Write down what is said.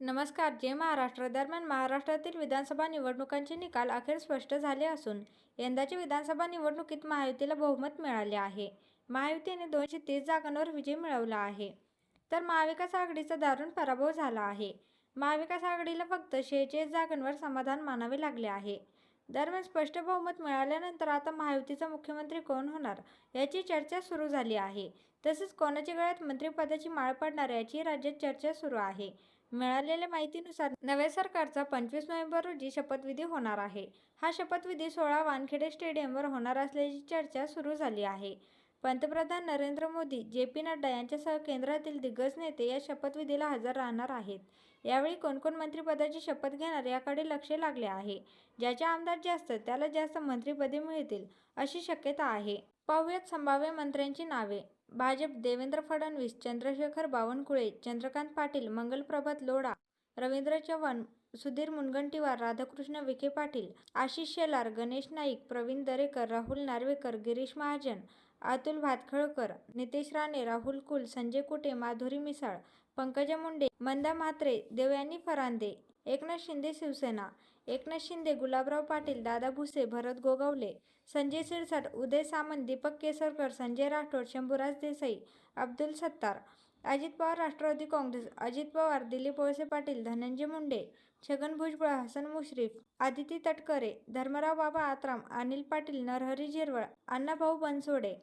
नमस्कार जय महाराष्ट्र दरम्यान महाराष्ट्रातील विधानसभा निवडणुकांचे निकाल अखेर स्पष्ट झाले असून यंदाच्या विधानसभा निवडणुकीत महायुतीला बहुमत मिळाले आहे. महायुतीने दोनशे तीस जागांवर विजय मिळवला आहे. तर महाविकास आघाडीचा दारुण पराभव झाला आहे. महाविकास आघाडीला फक्त शेहेचाळीस जागांवर समाधान मानावे लागले आहे. दरम्यान स्पष्ट बहुमत मिळाल्यानंतर आता महायुतीचा मुख्यमंत्री कोण होणार याची चर्चा सुरू झाली आहे. तसेच कोणाच्या गळ्यात मंत्रिपदाची माळ पडणार याची राज्यात चर्चा सुरू आहे. मिळालेल्या माहितीनुसार नव्या सरकारचा पंचवीस नोव्हेंबर रोजी शपथविधी होणार आहे. हा शपथविधी सोळा वानखेडे स्टेडियमवर होणार असल्याची चर्चा सुरू झाली आहे. पंतप्रधान नरेंद्र मोदी जे पी नड्डा यांच्यासह केंद्रातील दिग्गज नेते या शपथविधीला हजर राहणार आहेत. यावेळी कोणकोण मंत्रिपदाची शपथ घेणार याकडे लक्ष लागले आहे. ज्याचे आमदार जास्त त्याला जास्त मंत्रिपदे मिळतील अशी शक्यता आहे. पाहूयात संभाव्य मंत्र्यांची नावे. भाजप देवेंद्र फडणवीस चंद्रशेखर बावनकुळे चंद्रकांत पाटील मंगलप्रभात लोढा रवींद्र चव्हाण सुधीर मुनगंटीवार राधाकृष्ण विखे पाटील आशिष शेलार गणेश नाईक प्रवीण दरेकर राहुल नार्वेकर गिरीश महाजन अतुल भातखळकर नितेश राणे राहुल कुल संजय कुटे माधुरी मिसाळ पंकजा मुंडे मंदा म्हात्रे देवयानी फरांदे एकनाथ शिंदे शिवसेना एकनाथ शिंदे गुलाबराव पाटील दादा भुसे भरत गोगावले संजय सिरसाट उदय सामंत दीपक केसरकर संजय राठोड शंभूराज देसाई अब्दुल सत्तार अजित पवार राष्ट्रवादी काँग्रेस अजित पवार दिलीप वळसे पाटील धनंजय मुंडे छगन भुजबळ हसन मुश्रीफ आदिती तटकरे धर्मराव बाबा आत्राम अनिल पाटील नरहरी झिरवळ अण्णाभाऊ बनसोडे